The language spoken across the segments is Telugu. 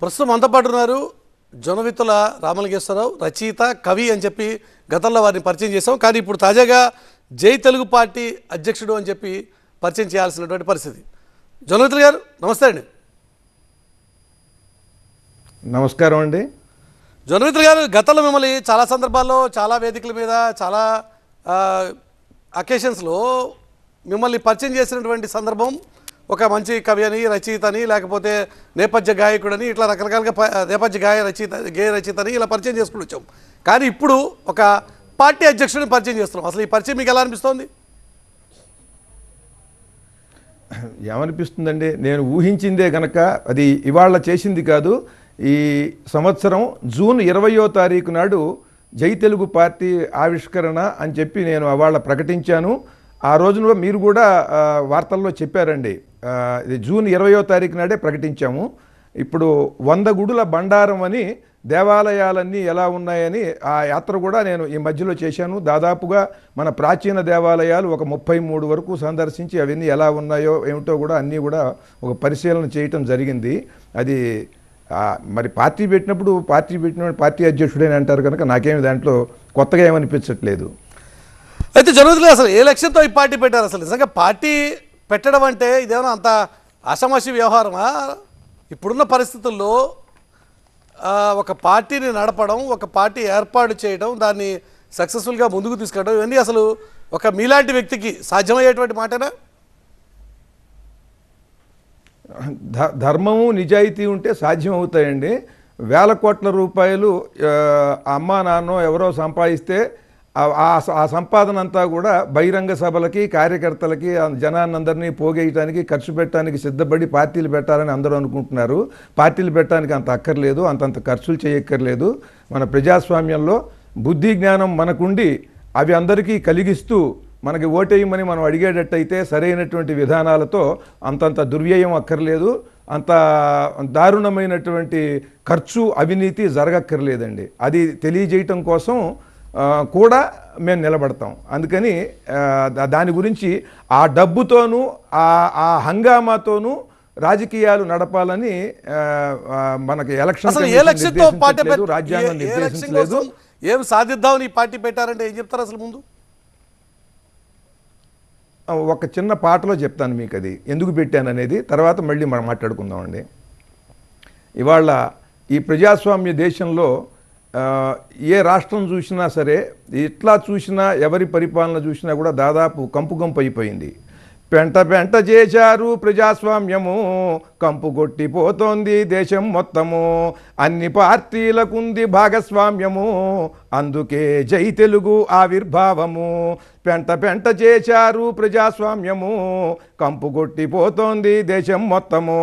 ప్రస్తుతం మనతో పాటు ఉన్నారు జొనవిత్తుల రామలింగేశ్వరరావు రచయిత కవి అని చెప్పి గతంలో వారిని పరిచయం చేశాం. కానీ ఇప్పుడు తాజాగా జై తెలుగు పార్టీ అధ్యక్షుడు అని చెప్పి పరిచయం చేయాల్సినటువంటి పరిస్థితి. జొనవిత్తుల గారు నమస్తే అండి. నమస్కారం అండి. జొనవిత్రులు గారు గతంలో మిమ్మల్ని చాలా సందర్భాల్లో చాలా వేదికల మీద చాలా అకేషన్స్లో మిమ్మల్ని పరిచయం చేసినటువంటి సందర్భం ఒక మంచి కవి అని రచయిత అని లేకపోతే నేపథ్య గాయకుడని ఇట్లా రకరకాలుగా నేపథ్య గాయ రచయిత గేయ రచయిత అని ఇలా పరిచయం చేసుకుని వచ్చాం. కానీ ఇప్పుడు ఒక పార్టీ అధ్యక్షుడిని పరిచయం చేస్తున్నాం. అసలు ఈ పరిచయం మీకు ఎలా అనిపిస్తోంది? ఏమనిపిస్తుందండి? నేను ఊహించిందే గనక అది ఇవాళ చేసింది కాదు. ఈ సంవత్సరం జూన్ ఇరవయో తారీఖు నాడు జై తెలుగు పార్టీ ఆవిష్కరణ అని చెప్పి నేను అవాళ ప్రకటించాను. ఆ రోజున మీరు కూడా వార్తల్లో చెప్పారండి. ఇది జూన్ ఇరవయో తారీఖు నాడే ప్రకటించాము. ఇప్పుడు వంద గుడుల బండారం అని దేవాలయాలన్నీ ఎలా ఉన్నాయని ఆ యాత్ర కూడా నేను ఈ మధ్యలో చేశాను. దాదాపుగా మన ప్రాచీన దేవాలయాలు ఒక ముప్పై మూడు వరకు సందర్శించి అవన్నీ ఎలా ఉన్నాయో ఏమిటో కూడా అన్నీ కూడా ఒక పరిశీలన చేయటం జరిగింది. అది మరి పార్టీ పెట్టినప్పుడు పార్టీ పెట్టిన పార్టీ అధ్యక్షుడని అంటారు కనుక నాకేమి దాంట్లో కొత్తగా ఏమనిపించట్లేదు. అయితే జరుగుతుంది అసలు ఏ లక్ష్యంతో ఈ పార్టీ పెట్టారు అసలు? నిజంగా పార్టీ పెట్టడం అంటే ఇదేమన్నా అంత అసమసి వ్యవహారమా? ఇప్పుడున్న పరిస్థితుల్లో ఒక పార్టీని నడపడం ఒక పార్టీ ఏర్పాటు చేయడం దాన్ని సక్సెస్ఫుల్గా ముందుకు తీసుకెళ్ళడం ఇవన్నీ అసలు ఒక మీలాంటి వ్యక్తికి సాధ్యమయ్యేటువంటి మాటేనా? ధ- ధర్మము నిజాయితీ ఉంటే సాధ్యం అవుతాయండి వేల కోట్ల రూపాయలు అమ్మా నాన్నో ఎవరో సంపాదిస్తే ఆ- ఆ సంపాదన అంతా కూడా బహిరంగ సభలకి కార్యకర్తలకి జనాన్నందరినీ పోగేయటానికి ఖర్చు పెట్టడానికి సిద్ధపడి పార్టీలు పెట్టాలని అందరూ అనుకుంటున్నారు. పార్టీలు పెట్టడానికి అంత అక్కర్లేదు అంతంత ఖర్చులు చేయక్కర్లేదు. మన ప్రజాస్వామ్యంలో బుద్ధి జ్ఞానం మనకుండి అవి అందరికీ కలిగిస్తూ మనకి ఓటేయమని మనం అడిగేటట్టయితే సరైనటువంటి విధానాలతో అంతంత దుర్వ్యయం అక్కర్లేదు అంత దారుణమైనటువంటి ఖర్చు అవినీతి జరగక్కర్లేదండి. అది తెలియజేయటం కోసం కూడా మేము నిలబడతాం. అందుకని దాని గురించి ఆ డబ్బుతోనూ ఆ ఆ హంగామాతోనూ రాజకీయాలు నడపాలని మనకి ఎలక్షన్ రాజ్యాంగం నిర్దేశించలేదు ఏం సాధిద్దామని ఈ పార్టీ పెట్టారంటే ఏం చెప్తారు అసలు ముందు? ఒక చిన్న పాటలో చెప్తాను మీకు అది ఎందుకు పెట్టాను అనేది తర్వాత మళ్ళీ మనం మాట్లాడుకుందామండి. ఇవాళ ఈ ప్రజాస్వామ్య దేశంలో ఏ రాష్ట్రం చూసినా సరే ఎట్లా చూసినా ఎవరి పరిపాలన చూసినా కూడా దాదాపు కంపు కంపు అయిపోయింది. పెంట పెంట చేశారు ప్రజాస్వామ్యము కంపు కొట్టిపోతోంది దేశం మొత్తము. అన్ని పార్టీలకుంది భాగస్వామ్యము అందుకే జై తెలుగు ఆవిర్భావము. పెంట పెంట చేశారు ప్రజాస్వామ్యము కంపు కొట్టిపోతోంది దేశం మొత్తము.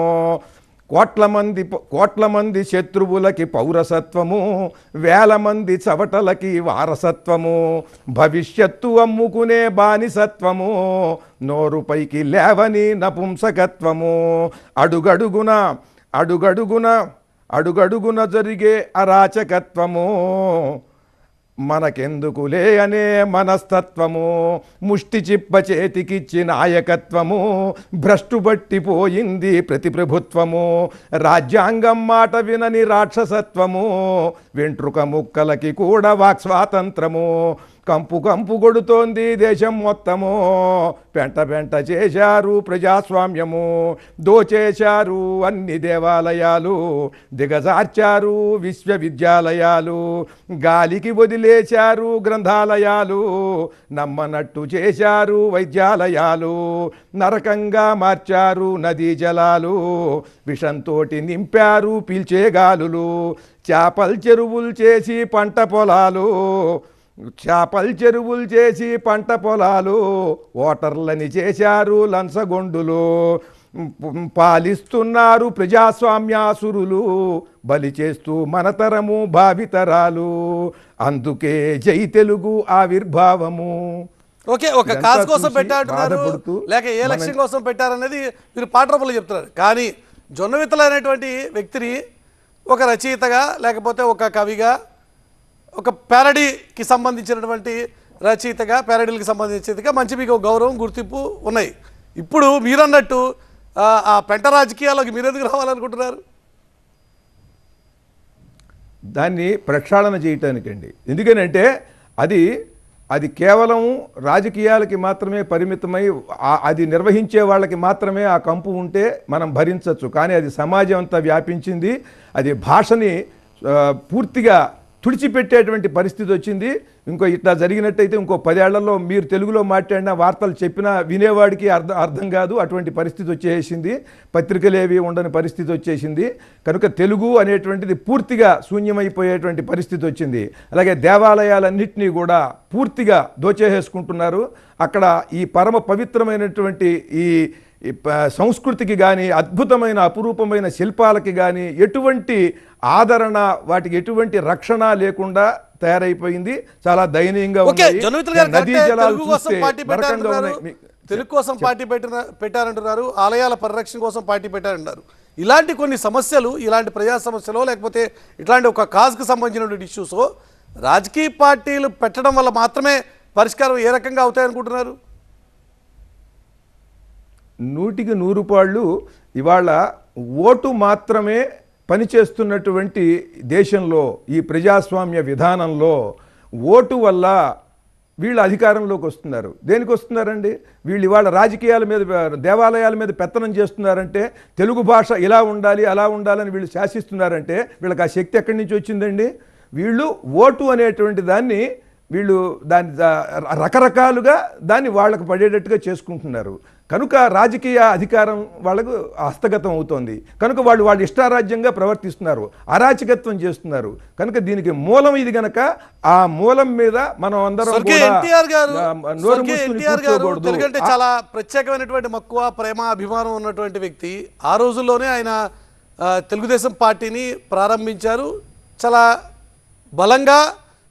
కోట్ల మంది కోట్ల మంది శత్రువులకి పౌరసత్వము వేల మంది చవటలకి వారసత్వము భవిష్యత్తు అమ్ముకునే బానిసత్వము నోరు పైకి లేవని నపుంసకత్వము. అడుగడుగున అడుగడుగున అడుగడుగున జరిగే అరాచకత్వము. మనకెందుకులే అనే మనస్తత్వము? ముష్టి చిప్ప చేతికిచ్చి నాయకత్వము? భ్రష్టు పట్టిపోయింది ప్రతి ప్రభుత్వము రాజ్యాంగం మాట వినని రాక్షసత్వము. వెంట్రుక ముక్కలకి కూడా వాక్ స్వాతంత్రము. కంపు కంపు కొడుతోంది దేశం మొత్తము. పెంట పెంట చేశారు ప్రజాస్వామ్యము. దోచేశారు అన్ని దేవాలయాలు. దిగజార్చారు విశ్వవిద్యాలయాలు. గాలికి వదిలేశారు గ్రంథాలయాలు. నమ్మనట్టు చేశారు వైద్యాలయాలు. నరకంగా మార్చారు నదీ జలాలు. విషంతోటి నింపారు పీల్చే గాలులు చేపల చెరువులు చేసి పంట పొలాలు. చేపల చెరువులు చేసి పంట పొలాలు ఓటర్లని చేశారు లంచగొండులు. పాలిస్తున్నారు ప్రజాస్వామ్యాసురులు బలి చేస్తూ మనతరము భావితరాలు. అందుకే జై తెలుగు ఆవిర్భావము. ఓకే ఒక కాజ్ కోసం బాధపడుతూ లేక ఏ లక్ష్యం కోసం పెట్టారనేది మీరు పాట రూపంలో చెప్తున్నారు. కానీ జొన్నవిత్తలు అనేటువంటి వ్యక్తిని ఒక రచయితగా లేకపోతే ఒక కవిగా ఒక ప్యారడీకి సంబంధించినటువంటి రచయితగా ప్యారడీలకు సంబంధించినదిగా మంచి మీకు గౌరవం గుర్తింపు ఉన్నాయి. ఇప్పుడు మీరన్నట్టు ఆ, పెంట రాజకీయాలకు మీరు ఎందుకు రావాలనుకుంటున్నారు? దాన్ని ప్రక్షాళన చేయటానికండి. ఎందుకనంటే అది అది కేవలం రాజకీయాలకి మాత్రమే పరిమితమై అది నిర్వహించే వాళ్ళకి మాత్రమే ఆ కంపు ఉంటే మనం భరించవచ్చు కానీ అది సమాజం అంతా వ్యాపించింది అది భాషని పూర్తిగా తుడిచిపెట్టేటువంటి పరిస్థితి వచ్చింది. ఇంకో ఇట్లా జరిగినట్టయితే ఇంకో పదేళ్ళలో మీరు తెలుగులో మాట్లాడిన వార్తలు చెప్పినా వినేవాడికి అర్థం అర్థం కాదు. అటువంటి పరిస్థితి వచ్చేసింది. పత్రికలేవి ఉండని పరిస్థితి వచ్చేసింది. కనుక తెలుగు అనేటువంటిది పూర్తిగా శూన్యమైపోయేటువంటి పరిస్థితి వచ్చింది. అలాగే దేవాలయాలన్నింటినీ కూడా పూర్తిగా దోచేసేసుకుంటున్నారు. అక్కడ ఈ పరమ పవిత్రమైనటువంటి ఈ సంస్కృతికి కానీ అద్భుతమైన అపురూపమైన శిల్పాలకి కానీ ఎటువంటి ఆదరణ వాటికి ఎటువంటి రక్షణ లేకుండా తయారైపోయింది. చాలా దయనీయంగా నదీ. జలాలు చూస్తే తెలుగు కోసం పార్టీ పెట్టిన పెట్టారంటున్నారు. ఆలయాల పరిరక్షణ కోసం పార్టీ పెట్టారంటున్నారు. ఇలాంటి కొన్ని సమస్యలు ఇలాంటి ప్రజా సమస్యలో లేకపోతే ఇట్లాంటి ఒక కాజ్కి సంబంధించినటువంటి ఇష్యూస్ రాజకీయ పార్టీలు పెట్టడం వల్ల మాత్రమే పరిష్కారం ఏ రకంగా అవుతాయనుకుంటున్నారు? నూటికి నూరు పాళ్ళు ఇవాళ ఓటు మాత్రమే పనిచేస్తున్నటువంటి దేశంలో ఈ ప్రజాస్వామ్య విధానంలో ఓటు వల్ల వీళ్ళు అధికారంలోకి వస్తున్నారు. దేనికి వస్తున్నారండి? వీళ్ళు ఇవాళ రాజకీయాల మీద దేవాలయాల మీద పెత్తనం చేస్తున్నారంటే తెలుగు భాష ఇలా ఉండాలి అలా ఉండాలని వీళ్ళు శాసిస్తున్నారంటే వీళ్ళకి ఆ శక్తి ఎక్కడి నుంచి వచ్చిందండి? వీళ్ళు ఓటు అనేటువంటి దాన్ని వీళ్ళు దాని రకరకాలుగా దాన్ని వాళ్ళకు పడేటట్టుగా చేసుకుంటున్నారు. కనుక రాజకీయ అధికారం వాళ్ళకు హస్తగతం అవుతోంది. కనుక వాళ్ళు వాళ్ళు ఇష్టారాజ్యంగా ప్రవర్తిస్తున్నారు. అరాచకత్వం చేస్తున్నారు. కనుక దీనికి మూలం ఇది గనక ఆ మూలం మీద మనం అందరం చాలా ప్రత్యేకమైనటువంటి మక్కువ ప్రేమ అభిమానం ఉన్నటువంటి వ్యక్తి. ఆ రోజుల్లోనే ఆయన తెలుగుదేశం పార్టీని ప్రారంభించారు. చాలా బలంగా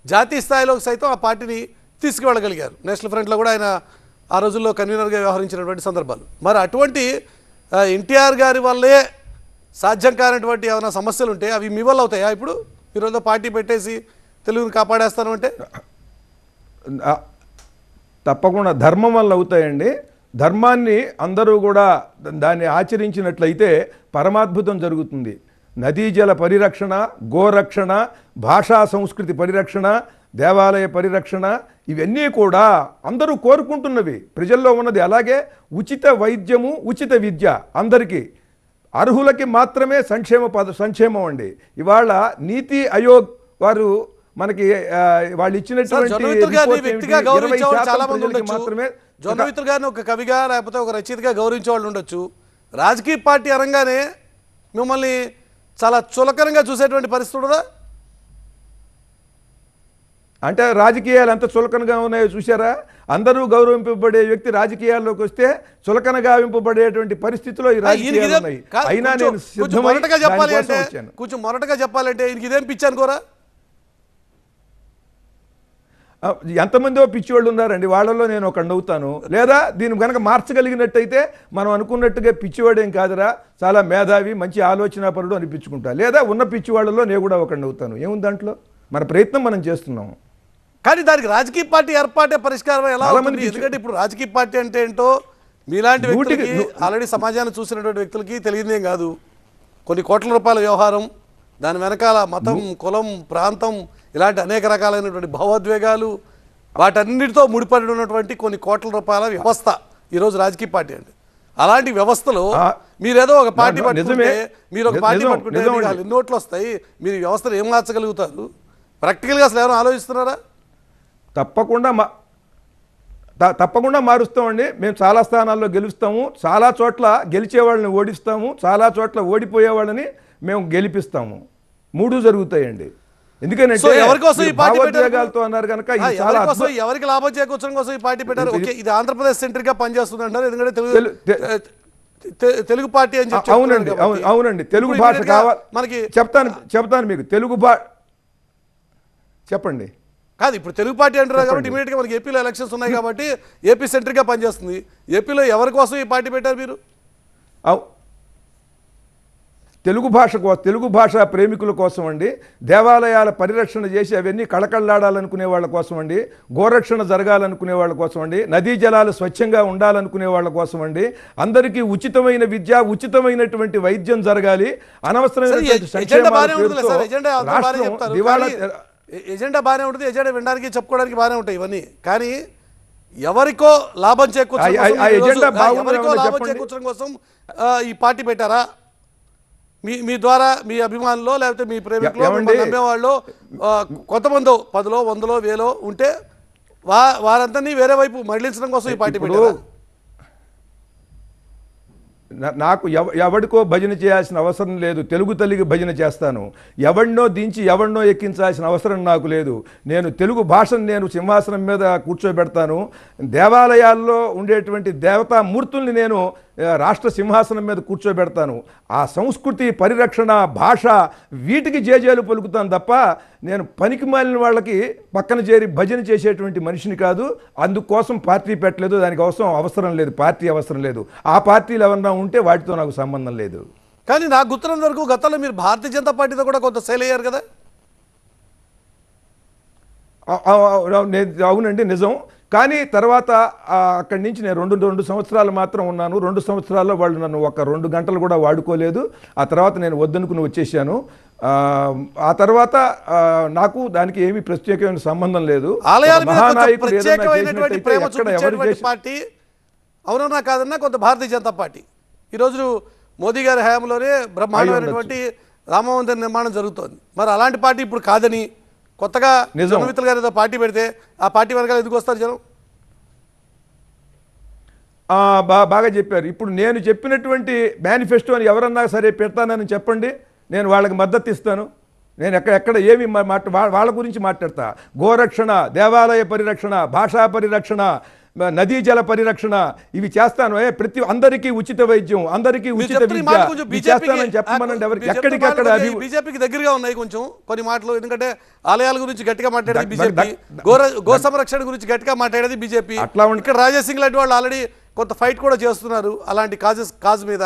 జాతీయ స్థాయిలో సైతం ఆ పార్టీని తీసుకువెళ్ళగలిగారు. నేషనల్ ఫ్రంట్లో కూడా ఆయన ఆ రోజుల్లో కన్వీనర్గా వ్యవహరించినటువంటి సందర్భాలు. మరి అటువంటి ఎన్టీఆర్ గారి వల్లే సాధ్యం కానటువంటి ఏమైనా సమస్యలు ఉంటే అవి మీ వల్ల అవుతాయా? ఇప్పుడు ఈరోజు పార్టీ పెట్టేసి తెలుగుని కాపాడేస్తాను అంటే? తప్పకుండా ధర్మం వల్ల అవుతాయండి. ధర్మాన్ని అందరూ కూడా దాన్ని ఆచరించినట్లయితే పరమాద్భుతం జరుగుతుంది. నదీ జల పరిరక్షణ గోరక్షణ భాషా సంస్కృతి పరిరక్షణ దేవాలయ పరిరక్షణ ఇవన్నీ కూడా అందరూ కోరుకుంటున్నవి. ప్రజల్లో ఉన్నది అలాగే ఉచిత వైద్యము ఉచిత విద్య అందరికీ. అర్హులకి మాత్రమే సంక్షేమ పద సంక్షేమం అండి. ఇవాళ నీతి ఆయోగ్ వారు మనకి వాళ్ళు ఇచ్చినటువంటి జొన్నమిత్ర గారిని రిపోర్ట్ వ్యక్తిగా ఏమిటి? గౌరవించే 20 వాళ్ళు శాతం చాలా మంది ప్రజలకి ఉండొచ్చు. మాత్రమే జొన్నమిత్ర గారిని ఒక కవిగా లేకపోతే ఒక రచయితగా గౌరవించే వాళ్ళు ఉండొచ్చు. రాజకీయ పార్టీ అనగానే మిమ్మల్ని చాలా చులకనంగా చూసేటువంటి పరిస్థితి ఉండదా? అంటే రాజకీయాలు ఎంత చులకనగా ఉన్నాయో చూసారా అందరూ గౌరవింపబడే వ్యక్తి రాజకీయాల్లోకి వస్తే చులకన గావింపబడేటువంటి పరిస్థితిలో ఈ రాజకీయాలు ఉన్నాయి. అయినా నేను కొంచెం మొరటగా చెప్పాలి దానికోసం అంటే వచ్చాను. కొంచెం మొరటగా చెప్పాలంటే ఈయనకి ఇదేం పిచ్చి అనుకోరా? ఆ, ఎంతమందో పిచ్చివాళ్ళు ఉన్నారండి. వాళ్ళలో నేను ఒక అవుతాను లేదా దీన్ని కనుక మార్చగలిగినట్టయితే మనం అనుకున్నట్టుగా పిచ్చివాడేం కాదురా. చాలా మేధావి మంచి ఆలోచన పరుడు అనిపించుకుంటా. లేదా ఉన్న పిచ్చివాళ్ళలో నేను కూడా ఒక అవుతాను ఏముంది దాంట్లో? మన ప్రయత్నం మనం చేస్తున్నాము కానీ దానికి రాజకీయ పార్టీ ఏర్పాటే పరిష్కారం ఎలా అవుతుంది? మందికి ఎందుకంటే ఇప్పుడు రాజకీయ పార్టీ అంటే ఏంటో మీలాంటి వ్యక్తులకి ఆల్రెడీ సమాజాన్ని చూసినటువంటి వ్యక్తులకి తెలియదేం కాదు. కొన్ని కోట్ల రూపాయల వ్యవహారం దాని వెనకాల మతం కులం ప్రాంతం ఇలాంటి అనేక రకాలైనటువంటి భావోద్వేగాలు వాటన్నిటితో ముడిపడి ఉన్నటువంటి కొన్ని కోట్ల రూపాయల వ్యవస్థ ఈరోజు రాజకీయ పార్టీ అండి అలాంటి వ్యవస్థలో మీరేదో ఒక పార్టీ. పట్టుకుంటే మీరు ఒక పార్టీ పట్టుకుంటే నిజం మీకు అండి. ఎన్ని ఓట్లు వస్తాయి మీరు ఈ వ్యవస్థను ఏం మార్చగలుగుతారు? ప్రాక్టికల్గా అసలు ఎవరైనా ఆలోచిస్తున్నారా? తప్పకుండా మా తప్పకుండా మారుస్తామండి. మేము చాలా స్థానాల్లో గెలుస్తాము. చాలా చోట్ల గెలిచే వాళ్ళని ఓడిస్తాము. చాలా చోట్ల ఓడిపోయే వాళ్ళని మేము గెలిపిస్తాము. మూడు జరుగుతాయండి. ఎందుకంటే? భావోద్వేగాలతో అన్నారు కనుక ఎవరికి లాభం చేకూర్చడం కోసం ఈ పార్టీ పెట్టారు? ఓకే ఇది ఆంధ్రప్రదేశ్గా పనిచేస్తుంది అంటారు. ఎందుకంటే తెలుగు పార్టీ అని చెప్పి అవునండి. అవునండి. తెలుగు భాష కావాలి. మనకి చెప్తాను చెప్తాను మీకు. తెలుగు భా చెప్పండి. కాదు ఇప్పుడు తెలుగు పార్టీ అంటారు కాబట్టి చెప్పండి. ఇమీడియట్గా మనకి ఏపీలో ఎలక్షన్స్ ఉన్నాయి కాబట్టి ఏపీ సెంట్రిక్గా పనిచేస్తుంది. ఏపీలో ఎవరి కోసం ఈ పార్టీ పెట్టారు మీరు? తెలుగు భాష కోసం తెలుగు భాష ప్రేమికుల కోసం అండి దేవాలయాల పరిరక్షణ చేసి అవన్నీ కళకళలాడాలనుకునే వాళ్ళ కోసం అండి గోరక్షణ జరగాలనుకునే వాళ్ళ కోసం అండి నదీ జలాలు స్వచ్ఛంగా ఉండాలనుకునే వాళ్ళ కోసం అండి అందరికీ ఉచితమైన విద్య ఉచితమైనటువంటి వైద్యం జరగాలి. అనవసరమైనటువంటి సరే, ఎజెండా బాగానే ఉంటుంది ఎజెండా వినడానికి చెప్పుకోవడానికి బాగానే ఉంటాయి ఇవన్నీ. కానీ ఎవరికో లాభం చేకూర్చడం కోసం ఈ పార్టీ పెట్టారా? మీ మీ ద్వారా మీ అభిమానులు లేకపోతే మీ ప్రేమికులు నమ్మేవాళ్ళు కొంతమందో పదిలో వందలో వేలో ఉంటే వా వారందరినీ వేరే వైపు మళ్ళించడం కోసం ఈ పార్టీ పెట్టారా? నాకు ఎవ ఎవడికో భజన చేయాల్సిన అవసరం లేదు. తెలుగు తల్లికి భజన చేస్తాను. ఎవడినో దించి ఎవడినో ఎక్కించాల్సిన అవసరం నాకు లేదు. నేను తెలుగు భాషను నేను సింహాసనం మీద కూర్చోబెడతాను. దేవాలయాల్లో ఉండేటువంటి దేవతామూర్తుల్ని నేను రాష్ట్ర సింహాసనం మీద కూర్చోబెడతాను. ఆ సంస్కృతి పరిరక్షణ భాష వీటికి జేజేలు పలుకుతాను తప్ప నేను పనికి మాలిన వాళ్ళకి పక్కన చేరి భజన చేసేటువంటి మనిషిని కాదు. అందుకోసం పార్టీ పెట్టలేదు. దానికి అవసరం అవసరం లేదు. పార్టీ అవసరం లేదు. ఆ పార్టీలు ఎవరన్నా ఉంటే వాటితో నాకు సంబంధం లేదు. కానీ నాకు గుర్తున్నంత వరకు గతంలో మీరు భారతీయ జనతా పార్టీతో కూడా కొంత సేల్ అయ్యారు కదా? అవునండి నిజం. కానీ తర్వాత అక్కడి నుంచి నేను రెండు రెండు సంవత్సరాలు మాత్రం ఉన్నాను. రెండు సంవత్సరాల్లో వాళ్ళు నన్ను ఒక రెండు గంటలు కూడా వాడుకోలేదు. ఆ తర్వాత నేను వద్దనుకుని వచ్చేసాను. ఆ, తర్వాత నాకు దానికి ఏమీ ప్రత్యేకమైన సంబంధం లేదు. పార్టీ? అవునన్నా కాదన్నా కొంత భారతీయ జనతా పార్టీ. ఈరోజు మోదీ గారి హయాంలోనే బ్రహ్మాండమైనటువంటి రామ మందిర నిర్మాణం జరుగుతోంది. మరి అలాంటి పార్టీ ఇప్పుడు కాదని కొత్తగా. జనమిత్రులు గారు ఏదో పార్టీ పెడితే ఆ పార్టీ వెనకాల ఎందుకు వస్తారు జనం? బాగా చెప్పారు. ఇప్పుడు నేను చెప్పినటువంటి మేనిఫెస్టోని ఎవరన్నా సరే పెడతానని చెప్పండి. నేను వాళ్ళకి మద్దతు ఇస్తాను. నేను ఎక్కడ ఎక్కడ ఏమి వాళ్ళ గురించి మాట్లాడతా. గోరక్షణ దేవాలయ పరిరక్షణ భాషా పరిరక్షణ నదీ జల పరిరక్షణ ఇవి చేస్తాను. ప్రతి అందరికీ ఉచిత వైద్యం అందరికీ ఉచిత విద్య. చెప్పమనండి ఎవరికి. బీజేపీకి దగ్గరగా ఉన్నాయి కొంచెం కొన్ని మాటలు. ఎందుకంటే ఆలయాల గురించి గట్టిగా మాట్లాడేది బీజేపీ. గో సంరక్షణ గురించి గట్టిగా మాట్లాడేది బీజేపీ. అట్లా ఇక్కడ రాజేష్ సింగ్ లాంటి వాళ్ళు ఆల్రెడీ కొంత ఫైట్ కూడా చేస్తున్నారు అలాంటి కాజెస్ కాజ్ మీద.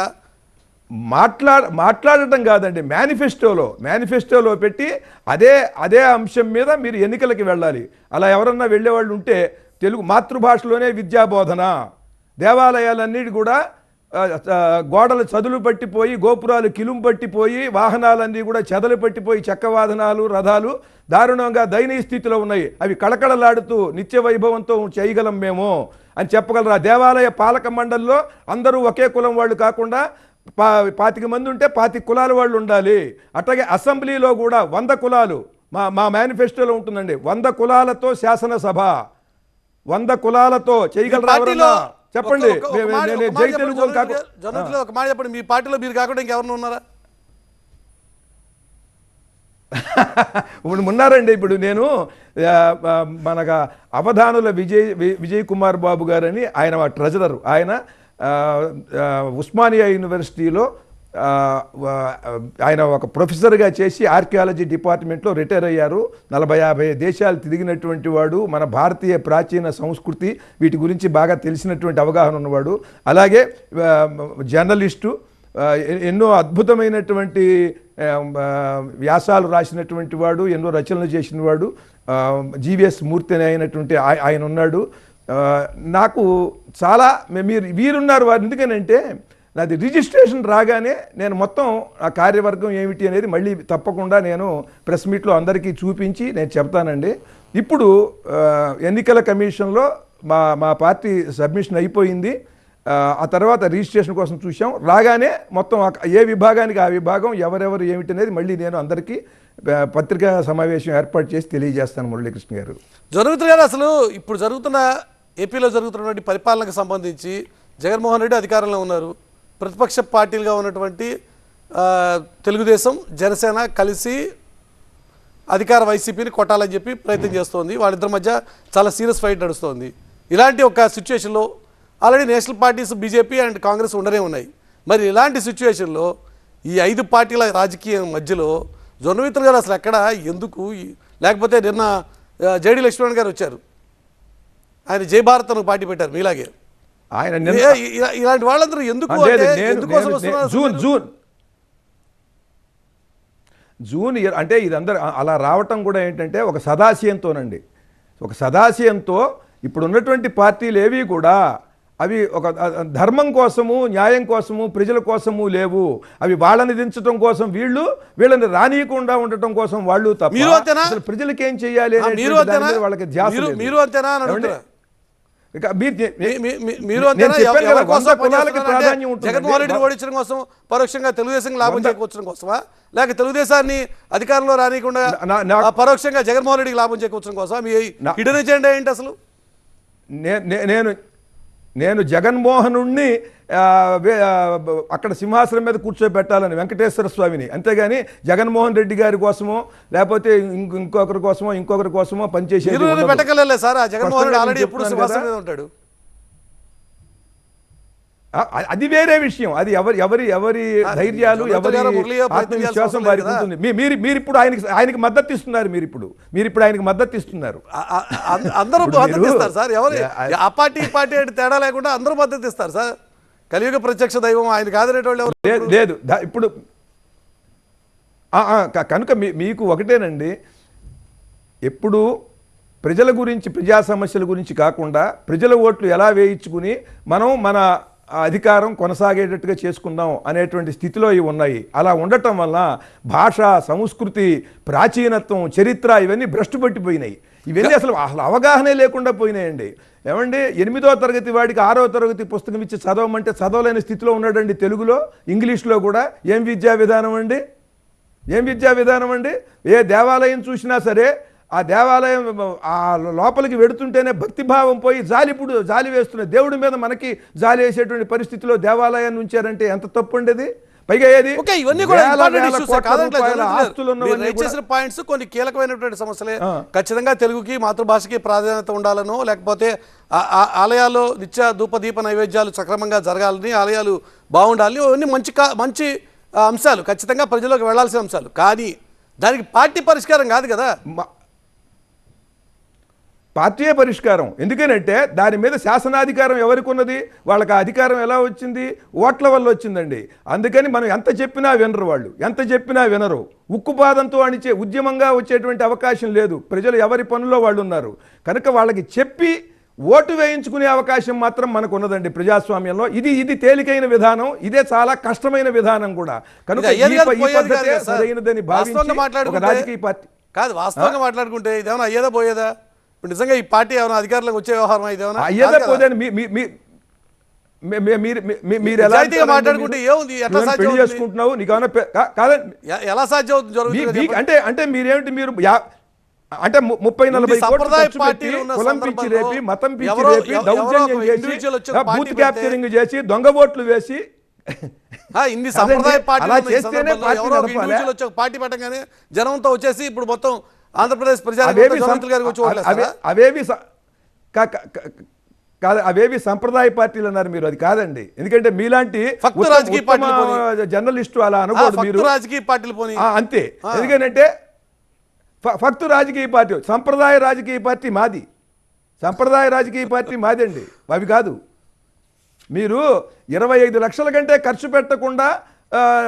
మాట్లాడ మాట్లాడటం కాదండి. మేనిఫెస్టోలో మేనిఫెస్టోలో పెట్టి అదే అదే అంశం మీద మీరు ఎన్నికలకి వెళ్ళాలి. అలా ఎవరన్నా వెళ్ళేవాళ్ళు ఉంటే తెలుగు మాతృభాషలోనే విద్యాబోధన. దేవాలయాలన్నిటి కూడా గోడలు చదులు పట్టిపోయి గోపురాలు కిలుం పట్టిపోయి వాహనాలన్నీ కూడా చెదలు పట్టిపోయి చక్కవాదనాలు రథాలు దారుణంగా దయనీయ స్థితిలో ఉన్నాయి. అవి కళకళలాడుతూ నిత్య వైభవంతో చేయగలం మేము అని చెప్పగలరు? ఆ దేవాలయ పాలక మండలిలో అందరూ ఒకే కులం వాళ్ళు కాకుండా పా పాతిక మంది ఉంటే పాతిక కులాల వాళ్ళు ఉండాలి. అట్లాగే అసెంబ్లీలో కూడా వంద కులాలు మా మా మేనిఫెస్టోలో ఉంటుందండి. వంద కులాలతో శాసనసభ. వంద కులాలతో చేయగలరా? చెప్పండి. ఒక- మాట- చెప్పండి, మీ పార్టీలో మీరు కాకుండా ఇంకెవరైనా ఉన్నారా? ఇప్పుడు ఉన్నారండి ఇప్పుడు నేను మనగా అవధానుల విజయ్ విజయ్ కుమార్ బాబు గారని ఆయన ట్రెజరర్. ఆయన ఉస్మానియా యూనివర్సిటీలో ఆయన ఒక ప్రొఫెసర్గా చేసి ఆర్కియాలజీ డిపార్ట్మెంట్లో రిటైర్ అయ్యారు. నలభై యాభై దేశాలు తిరిగినటువంటి వాడు మన భారతీయ ప్రాచీన సంస్కృతి వీటి గురించి బాగా తెలిసినటువంటి అవగాహన ఉన్నవాడు. అలాగే జర్నలిస్టు ఎన్నో అద్భుతమైనటువంటి వ్యాసాలు రాసినటువంటి వాడు ఎన్నో రచనలు చేసిన వాడు జీవిఎస్ మూర్తి అని అయినటువంటి ఆయన ఉన్నాడు. నాకు చాలా మీరు వీరున్నారు వారు. ఎందుకనంటే నాది రిజిస్ట్రేషన్ రాగానే నేను మొత్తం ఆ కార్యవర్గం ఏమిటి అనేది మళ్ళీ తప్పకుండా నేను ప్రెస్ మీట్లో అందరికీ చూపించి నేను చెప్తానండి. ఇప్పుడు ఎన్నికల కమిషన్లో మా మా పార్టీ సబ్మిషన్ అయిపోయింది. ఆ, తర్వాత రిజిస్ట్రేషన్ కోసం చూసాం రాగానే మొత్తం ఏ విభాగానికి ఆ విభాగం ఎవరెవరు ఏమిటి అనేది మళ్ళీ నేను అందరికీ పత్రికా సమావేశం ఏర్పాటు చేసి తెలియజేస్తాను మురళీకృష్ణ గారు. జొన్నమిత్ర గారు అసలు? ఇప్పుడు జరుగుతున్న ఏపీలో జరుగుతున్నటువంటి పరిపాలనకు సంబంధించి జగన్మోహన్ రెడ్డి అధికారంలో ఉన్నారు. ప్రతిపక్ష పార్టీలుగా ఉన్నటువంటి తెలుగుదేశం జనసేన కలిసి అధికార వైసీపీని కొట్టాలని చెప్పి ప్రయత్నం చేస్తోంది. వాళ్ళిద్దరి మధ్య చాలా సీరియస్ ఫైట్ నడుస్తోంది. ఇలాంటి ఒక సిచ్యువేషన్లో already national parties BJP and Congress ఉండనే ఉన్నాయి. మరి ఇలాంటి సిచ్యువేషన్లో ఈ ఐదు పార్టీల రాజకీయం మధ్యలో జొన్నమిత్ర గారు అసలు ఎక్కడ ఎందుకు? లేకపోతే నిన్న జేడి లక్ష్మణ్ గారు వచ్చారు. ఆయన జై భారత్ పార్టీ పెట్టారు మీలాగే. ఆయన ఇలాంటి వాళ్ళందరూ ఎందుకు జూన్? జూన్. జూన్ అంటే ఇదందరూ అలా రావటం కూడా ఏంటంటే ఒక సదాశయంతోనండి. ఒక సదాశయంతో ఇప్పుడు ఉన్నటువంటి పార్టీలు ఏవి కూడా అవి ఒక ధర్మం కోసము న్యాయం కోసము ప్రజల కోసము లేవు. అవి వాళ్ళని దించడం కోసం వీళ్ళు వీళ్ళని రానియకుండా ఉండటం కోసం వాళ్ళు తప్ప ప్రజలకు ఏం చేయాలి వాళ్ళకి ధ్యాస మీరు- అంతేనా ఇక మీరు. జగన్మోహన్ రెడ్డిని ఓడించడం కోసం పరోక్షంగా తెలుగుదేశం లాభం చేకూర్చడం కోసమా? లేక తెలుగుదేశాన్ని అధికారంలో రానియకుండా పరోక్షంగా జగన్మోహన్ రెడ్డికి లాభం చేకూర్చడం కోసం మీ హిడెన్ ఎజెండా ఏంటి అసలు? నేను నేను జగన్మోహనుణ్ణి అక్కడ సింహాసనం మీద కూర్చోబెట్టాలని వెంకటేశ్వర స్వామిని అంతేగాని జగన్మోహన్ రెడ్డి గారి కోసమో లేకపోతే ఇంక- ఇంకొకరి కోసమో ఇంకొకరి కోసమో. పెట్టగలలే సార్ జగన్మోహన్ రెడ్డి ఆల్రెడీ ఎప్పుడు సింహాసనం. మీద ఉంటాడు అది వేరే విషయం. అది ఎవరి ఎవరి ఎవరి ధైర్యాలు ఎవరి ఆత్మవిశ్వాసం వారికి ఉంటుంది. మీరు మీరు ఇప్పుడు ఆయనకి ఆయనకి మద్దతు ఇస్తున్నారు మీరు ఇప్పుడు. మీరు ఇప్పుడు ఆయనకి మద్దతు ఇస్తున్నారు. అందరూ మద్దతు ఇస్తారు సార్. ఎవరు? ఆ- పార్టీ ఈ పార్టీ అంటే తేడా లేకుండా అందరూ మద్దతు ఇస్తారు సార్. కలియుగ ప్రత్యక్ష దైవం ఆయన కాదనేటోళ్ళు ఎవరు లేదు. లేదు ఇప్పుడు కనుక మీ- మీకు ఒకటేనండి. ఎప్పుడు ప్రజల గురించి ప్రజా సమస్యల గురించి కాకుండా ప్రజల ఓట్లు ఎలా వేయించుకుని మనం మన అధికారం కొనసాగేటట్టుగా చేసుకుందాం అనేటువంటి స్థితిలో ఇవి ఉన్నాయి. అలా ఉండటం వల్ల భాష సంస్కృతి ప్రాచీనత్వం చరిత్ర ఇవన్నీ భ్రష్టు పట్టిపోయినాయి. ఇవన్నీ అసలు అసలు అవగాహనే లేకుండా పోయినాయండి. ఏమండి? ఎనిమిదో తరగతి వాడికి ఆరో తరగతి పుస్తకం ఇచ్చి చదవమంటే చదవలేని స్థితిలో ఉన్నాడండి తెలుగులో ఇంగ్లీష్లో కూడా. ఏం విద్యా విధానం అండి? ఏం విద్యా విధానం అండి? ఏ దేవాలయం చూసినా సరే ఆ దేవాలయం ఆ లోపలికి వెడుతుంటేనే భక్తిభావం పోయి జాలిపుడు జాలి వేస్తున్న దేవుడి మీద మనకి జాలి వేసేటువంటి పరిస్థితిలో దేవాలయాన్ని ఉంచారంటే ఎంత తప్పు ఉండేది పైగా ఏది? ఇవన్నీ కూడా చేసిన పాయింట్స్ కొన్ని కీలకమైనటువంటి సమస్యలే. ఖచ్చితంగా తెలుగుకి మాతృభాషకి ప్రాధాన్యత ఉండాలనో లేకపోతే ఆలయాల్లో నిత్య ధూప దీప నైవేద్యాలు సక్రమంగా జరగాలని ఆలయాలు బాగుండాలని అవన్నీ మంచి కా- మంచి అంశాలు. ఖచ్చితంగా ప్రజల్లోకి వెళ్ళాల్సిన అంశాలు. కానీ దానికి పార్టీ పరిష్కారం కాదు కదా. పార్టీయే పరిష్కారం. ఎందుకనంటే దాని మీద శాసనాధికారం ఎవరికి ఉన్నది వాళ్ళకి ఆ అధికారం ఎలా వచ్చింది? ఓట్ల వల్ల వచ్చిందండి. అందుకని మనం ఎంత చెప్పినా వినరు వాళ్ళు. ఎంత చెప్పినా వినరు. ఉక్కుపాదంతో అణిచే ఉద్యమంగా వచ్చేటువంటి అవకాశం లేదు. ప్రజలు ఎవరి పనుల్లో వాళ్ళు ఉన్నారు కనుక వాళ్ళకి చెప్పి ఓటు వేయించుకునే అవకాశం మాత్రం మనకు ఉన్నదండి ప్రజాస్వామ్యంలో. ఇది ఇది తేలికైన విధానం. ఇదే చాలా కష్టమైన విధానం కూడా. కనుక. సరైనదని భావించి ఒక రాజకీయ పార్టీ కాదు వాస్తవంగా మాట్లాడుకుంటే ఇదేమైనా అయ్యేదా పోయేదా? ఇప్పుడు నిజంగా ఈ పార్టీ ఏమైనా అధికారులకు వచ్చే వ్యవహారం ఇదేమైనా అయ్యేదే మీ- మీరు ఎలా మాట్లాడుకుంటే? ఏముంది? ఎట్లా సాధ్యం? చేసుకుంటున్నావు నీకేమైనా పె- కా- కాదండి ఎ- ఎలా సాధ్యం అవుతుంది. అంటే అంటే మీరేమిటి మీరు అంటే ముప్పై నలభై కులం పిచ్చి రేపి మతం పిచ్చి రేపి దౌర్జన్యం చేసి బూత్ క్యాప్చరింగ్ చేసి దొంగ ఓట్లు వేసి ఇన్ని సంప్రదాయ పార్టీ పార్టీ పెట్టగానే జనంతో వచ్చేసి ఇప్పుడు మొత్తం ఆంధ్రప్రదేశ్ ప్రజానికి అవేవి కాదు అవేవి సంప్రదాయ పార్టీలు అన్నారు మీరు అది కాదండి. ఎందుకంటే మీలాంటి రాజకీయ పార్టీలు జర్నలిస్టు అలా మీరు. రాజకీయ పార్టీలు అంతే. ఎందుకంటే ఫక్తు రాజకీయ పార్టీ సంప్రదాయ రాజకీయ పార్టీ మాది. సంప్రదాయ రాజకీయ పార్టీ మాది అండి అవి కాదు. మీరు ఇరవై ఐదు లక్షల కంటే ఖర్చు పెట్టకుండా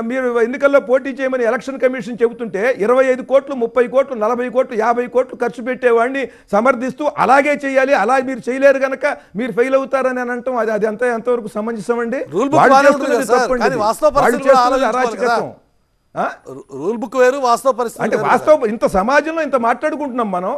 మీరు ఎన్నికల్లో పోటీ చేయమని ఎలక్షన్ కమిషన్ చెబుతుంటే ఇరవై ఐదు కోట్లు ముప్పై కోట్లు నలభై కోట్లు యాభై కోట్లు ఖర్చు పెట్టేవాడిని సమర్థిస్తూ అలాగే చేయాలి అలా మీరు చేయలేరు కనుక మీరు ఫెయిల్ అవుతారని అని అంటాం అది అది ఎంత ఎంతవరకు సమంజసం అండి. అరాచకత్వం. రూల్ బుక్ వేరు వాస్తవ పరిస్థితి అంటే. వాస్తవం ఇంత సమాజంలో ఇంత మాట్లాడుకుంటున్నాం మనం.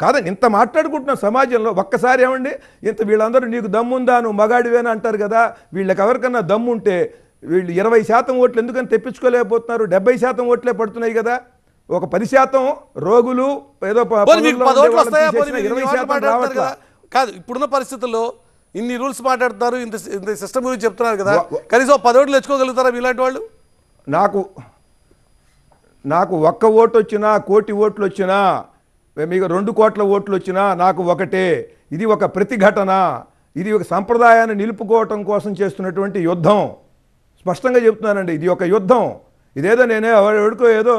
కాదండి ఇంత మాట్లాడుకుంటున్నాం సమాజంలో. ఒక్కసారి ఏమండి ఇంత వీళ్ళందరూ నీకు దమ్ముందా నువ్వు మగాడివేనా అంటారు కదా. వీళ్ళకి ఎవరికన్నా దమ్ముంటే వీళ్ళు ఇరవై శాతం ఓట్లు ఎందుకని తెప్పించుకోలేకపోతున్నారు? డెబ్బై శాతం ఓట్లే పడుతున్నాయి కదా. ఒక పది శాతం రోగులు ఏదో ఇరవై శాతం కదా. కాదు ఇప్పుడున్న పరిస్థితుల్లో ఇన్ని రూల్స్ మాట్లాడుతున్నారు ఇంత ఇంత సిస్టమ్ గురించి చెప్తున్నారు కదా. కనీసం ఓ పది ఓట్లు తెచ్చుకోగలుగుతారా మీలాంటి వాళ్ళు? నాకు నాకు ఒక్క ఓటు వచ్చినా కోటి ఓట్లు వచ్చినా మీకు రెండు కోట్ల ఓట్లు వచ్చినా నాకు ఒకటే. ఇది ఒక ప్రతిఘటన. ఇది ఒక సంప్రదాయాన్ని నిలుపుకోవటం కోసం చేస్తున్నటువంటి యుద్ధం. స్పష్టంగా చెప్తున్నానండి ఇది ఒక యుద్ధం. ఇదేదో నేనే ఎవరికో ఏదో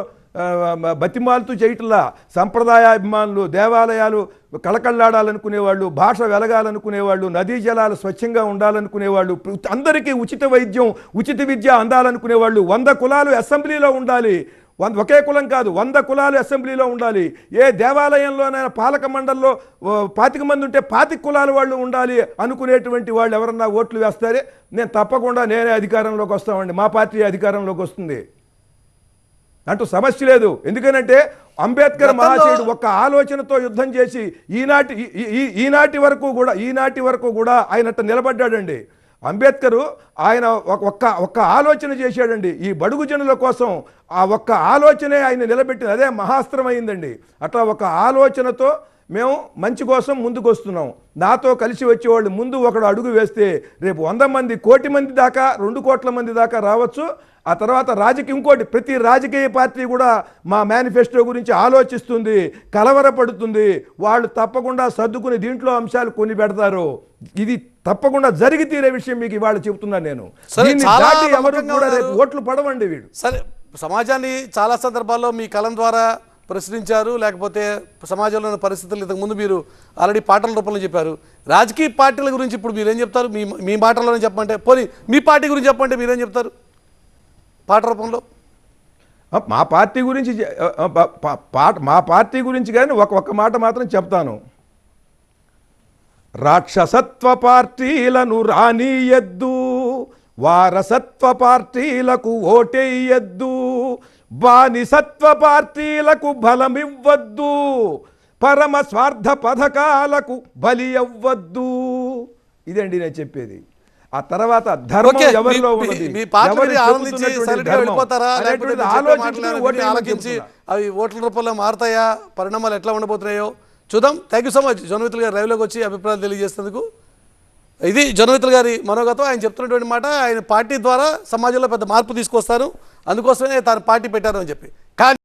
బతిమాలతూ బతిమాలుతూ సంప్రదాయ అభిమానులు దేవాలయాలు కళకళ్ళాడాలనుకునేవాళ్ళు భాష వెలగాలనుకునేవాళ్ళు నదీ జలాలు స్వచ్ఛంగా ఉండాలనుకునేవాళ్ళు అందరికీ ఉచిత వైద్యం ఉచిత విద్య అందాలనుకునేవాళ్ళు వంద కులాలు అసెంబ్లీలో ఉండాలి. వంద ఒకే కులం కాదు వంద కులాలు అసెంబ్లీలో ఉండాలి. ఏ దేవాలయంలోనైనా పాలక మండలిలో పాతిక మంది ఉంటే పాతిక కులాల వాళ్ళు ఉండాలి అనుకునేటువంటి వాళ్ళు ఎవరన్నా ఓట్లు వేస్తారే నేను తప్పకుండా నేనే అధికారంలోకి వస్తామండి. మా పార్టీ అధికారంలోకి వస్తుంది. అంటూ సమస్య లేదు. ఎందుకనంటే అంబేద్కర్ మహాశయుడు ఒక్క ఆలోచనతో యుద్ధం చేసి ఈనాటి ఈ- ఈ- ఈ- ఈనాటి వరకు కూడా ఈనాటి వరకు కూడా ఆయన అట్ట నిలబడ్డాడండి. అంబేద్కర్ ఆయన ఒక- ఒక్క ఒక్క ఆలోచన చేశాడండి. ఈ బడుగు జనుల కోసం ఆ ఒక్క ఆలోచనే ఆయన నిలబెట్టింది. అదే మహాస్త్రం అయిందండి. అట్లా ఒక ఆలోచనతో మేము మంచి కోసం ముందుకు వస్తున్నాం నాతో కలిసి వచ్చేవాళ్ళు ముందు ఒకడు అడుగు వేస్తే రేపు వంద మంది కోటి మంది దాకా రెండు కోట్ల మంది దాకా రావచ్చు. ఆ తర్వాత రాజకీయ ఇంకోటి ప్రతి రాజకీయ పార్టీ కూడా మా మేనిఫెస్టో గురించి ఆలోచిస్తుంది కలవరపడుతుంది. వాళ్ళు తప్పకుండా సర్దుకుని దీంట్లో అంశాలు కొని పెడతారు. ఇది తప్పకుండా జరిగి తీరే విషయం మీకు ఇవాళ చెబుతున్నాను నేను. ఎవరు కూడా రేపు. ఓట్లు పడవండి వీడు. సరే సమాజాన్ని చాలా సందర్భాల్లో మీ కలం ద్వారా ప్రశ్నించారు లేకపోతే సమాజంలో పరిస్థితులు ఇంతకుముందు మీరు ఆల్రెడీ పాటల రూపంలో చెప్పారు. రాజకీయ పార్టీల గురించి ఇప్పుడు మీరేం చెప్తారు? మీ మీ మాటల్లోనే చెప్పమంటే పోనీ మీ పార్టీ గురించి చెప్పమంటే మీరేం చెప్తారు? పాట రూపంలో? మా పార్టీ గురించి పాట మా పార్టీ గురించి కానీ ఒక ఒక్క మాట మాత్రం చెప్తాను. రాక్షసత్వ పార్టీలను రానియద్దు వారసత్వ పార్టీలకు ఓటేయద్దు బానిసత్వ పార్టీలకు బలమివ్వద్దు. పరమ స్వార్థ పథకాలకు బలి అవ్వద్దు ఇదండి నేను చెప్పేది? ఆ తర్వాత ధర్మం ఎవరిలో ఉన్నది? ఆలోచించి. అవి ఓట్ల రూపంలో మారతాయా? పరిణామాలు ఎట్లా ఉండబోతున్నాయో చూద్దాం. థ్యాంక్ యూ సో మచ్ జొనవితులు గారు లైవ్లోకి వచ్చి అభిప్రాయాలు తెలియజేసినందుకు ఇది జొనవితులు గారి మనోగతం. ఆయన చెప్తున్నటువంటి మాట ఆయన పార్టీ ద్వారా సమాజంలో పెద్ద మార్పు తీసుకొస్తారు. అందుకోసమే తాను పార్టీ పెట్టారు అని చెప్పి. కానీ